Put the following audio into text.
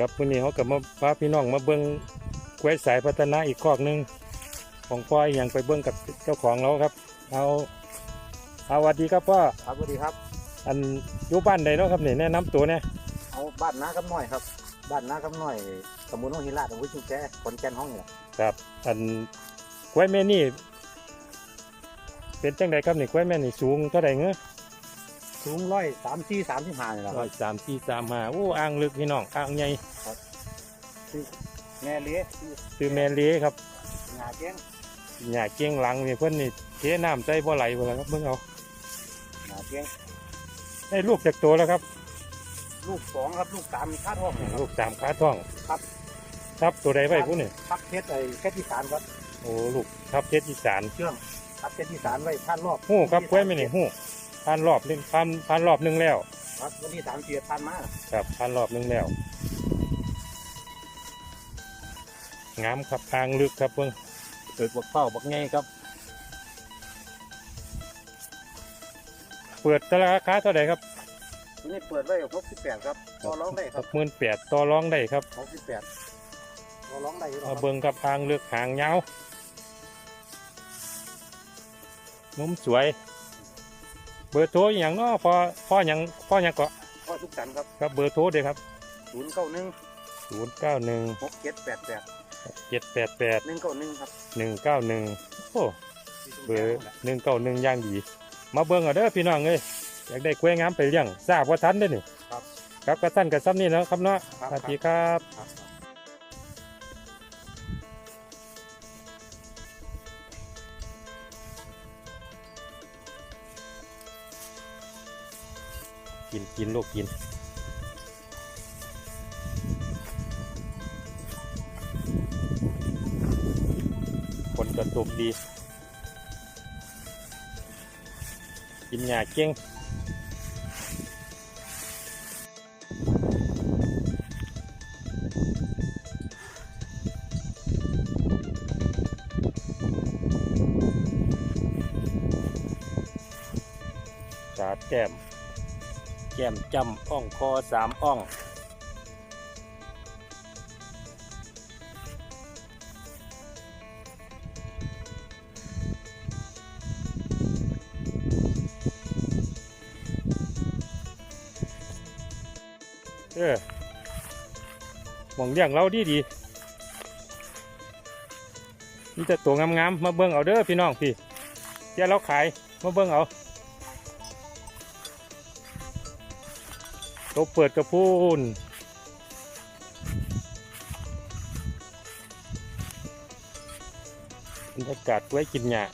ครับวันนี้เขากับมาพาพี่น้องมาเบิ้งกล้วยสายพัฒนาอีกคอกหนึ่งของพ่ออหย่างไปเบิ้งกับเจ้าของเราครับเอาเอาสวัสดีครับพ่อครับสวัสดีครับ อันอยู่บ้านใดเนาะครับนี่แนะนำตัวเนี่ยเอาบ้านน้าคำน้อยครับ บ้านน้าคำน้อยตำบลโนนหินลาดอำเภอชุมแพขอนแก่นห้องเนี่ยครับ อันกล้วยแม่นี่เป็นจังใดครับนี่กล้วยแม่นี่สูงเท่าไหร่เงี้ย สูงร้อยสามสี่สามสิบห้านี่แหละคร้รัอบยสามสี่สามห้าโอ้อ่างลึกพี่น้องอ่างใหญ่แม่เลี้ยคือแม่เลี้ยครับงาเจ้งหญ้าเกี้ยงหลังนี่เพิ่นนี่เทน้ำใจบ่ไหลบ่ล่ะครับเบิ่งเอางาเจ้งได้ลูกจากตัวแล้วครับลูกสองครับลูกสามคาดห้องเนี่ยครับ ลูกสามขาท้องครับ ทับตัวใดไว้ผู้นี่ทับเพชรไอ้เพชรที่สามครับโอ้ลูกทับเพชรอีสานเชื่องทับเพชรที่สามไว้ท่านรอบหู้ครับกล้วยไม่นี่หู้ ผ่านรอบหนึงผ่านผ่านรอบหนึงแล้ว ครับวันที่สามเสียพันมาครับผ่านรอบหนึงแล้วงามครับทางลึกครับเพิ่งเกิดบักเป้าบักไงครับเปิดตราคาเท่าไหร่ครับวันนี้เปิดไว้หกสิบแปดครับต่อร้องได้ครับหมื่นแปดต่อรองได้ครับหกสิบแปดต่อร้องได้อยู่คมารับเบิ่งกับทางเลือกหางยาวนุ่มสวย เบอร์โทรอหย่างเนาะพอพ่อหยังพ่อหยังก็พ่อทุกสันครับครับเบอร์โทรเด้ครับศูนย์เก้าหนึ่งศูนย์เก้าหนึ่งหกเจ็ดแปดแปดเจ็ดแปดแปดหนึ่งเก้าหนึ่งครับหนึ่งเก้าหนึ่งโอ้เบอร์หนึ่งเก้าหนึ่งย่างดีมาเบิ่งเอาเด้อพี่น้องเอ้ยอยากได้กล้วยงามไปเลี้ยงทราบว่าทันได้อนี่ครับ ครับกระสั้นกระซ้ำนี่เนาะครับเนาะครับสวัสดีครับ กินกินลูกกินคนกระตุกดี กินหญ้าเก่งจาดแก้ม ก้มจำอ่องคอสามอ่องเออหมองเลี้ยงเราดีดีนี่แต่ตัวงามๆมาเบิ่งเอาเด้อพี่น้องพี่เจ้าเราขายมาเบิ่งเอา ตบเปิดกระพูนบรรยากาศไว้กินหญ้า